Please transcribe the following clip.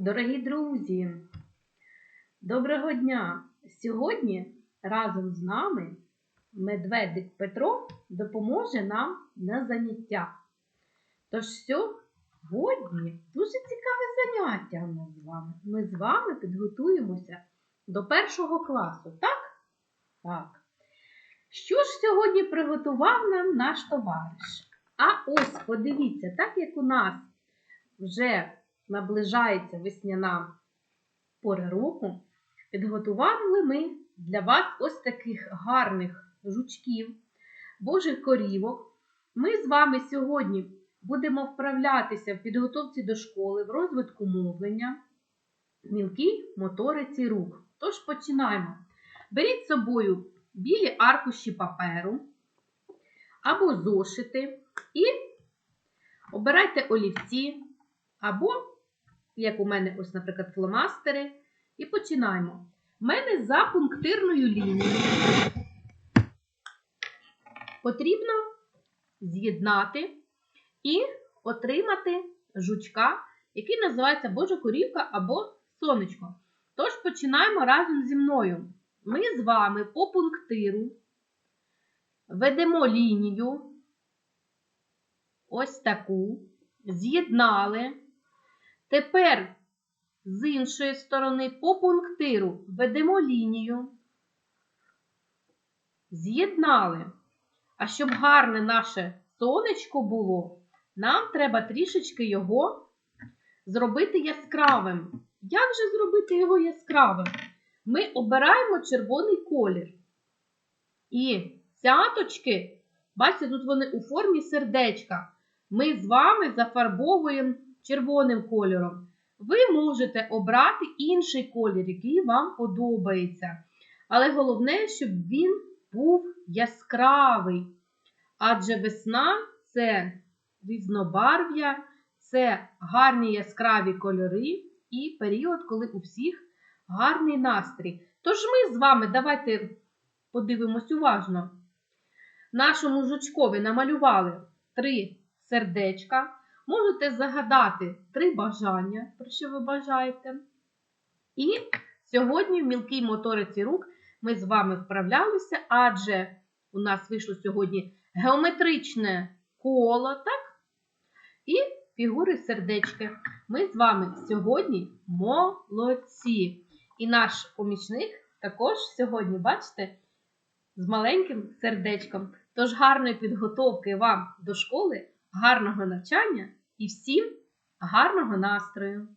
Дорогі друзі, доброго дня! Сьогодні разом з нами медведик Петро допоможе нам на заняттях. Тож сьогодні дуже цікаве заняття у нас з вами. Ми з вами підготуємося до першого класу, так? Так. Що ж сьогодні приготував нам наш товариш? А ось подивіться, так як у нас вже наближається весняна пора року, підготували ми для вас ось таких гарних жучків, божих корівок. Ми з вами сьогодні будемо вправлятися в підготовці до школи, в розвитку мовлення, мілкій моториці рук. Тож починаємо. Беріть з собою білі аркуші паперу або зошити і обирайте олівці, або, як у мене, ось, наприклад, фломастери. І починаємо. У мене за пунктирною лінією потрібно з'єднати і отримати жучка, який називається Божа корівка або сонечко. Тож починаємо разом зі мною. Ми з вами по пунктиру ведемо лінію, ось таку, з'єднали. Тепер з іншої сторони по пунктиру ведемо лінію, з'єднали. А щоб гарне наше сонечко було, нам треба трішечки його зробити яскравим. Як же зробити його яскравим? Ми обираємо червоний колір. І цяточки, бачите, тут вони у формі сердечка. Ми з вами зафарбовуємо червоним кольором. Ви можете обрати інший колір, який вам подобається. Але головне, щоб він був яскравий. Адже весна це різнобарв'я, це гарні яскраві кольори і період, коли у всіх гарний настрій. Тож ми з вами давайте подивимось уважно. Нашому жучкові намалювали три сердечка. Можете загадати три бажання, про що ви бажаєте. І сьогодні в мілкій моториці рук ми з вами вправлялися, адже у нас вийшло сьогодні геометричне коло, так? І фігури сердечки. Ми з вами сьогодні молодці. І наш помічник також сьогодні, бачите, з маленьким сердечком. Тож гарної підготовки вам до школи, гарного навчання і всім гарного настрою!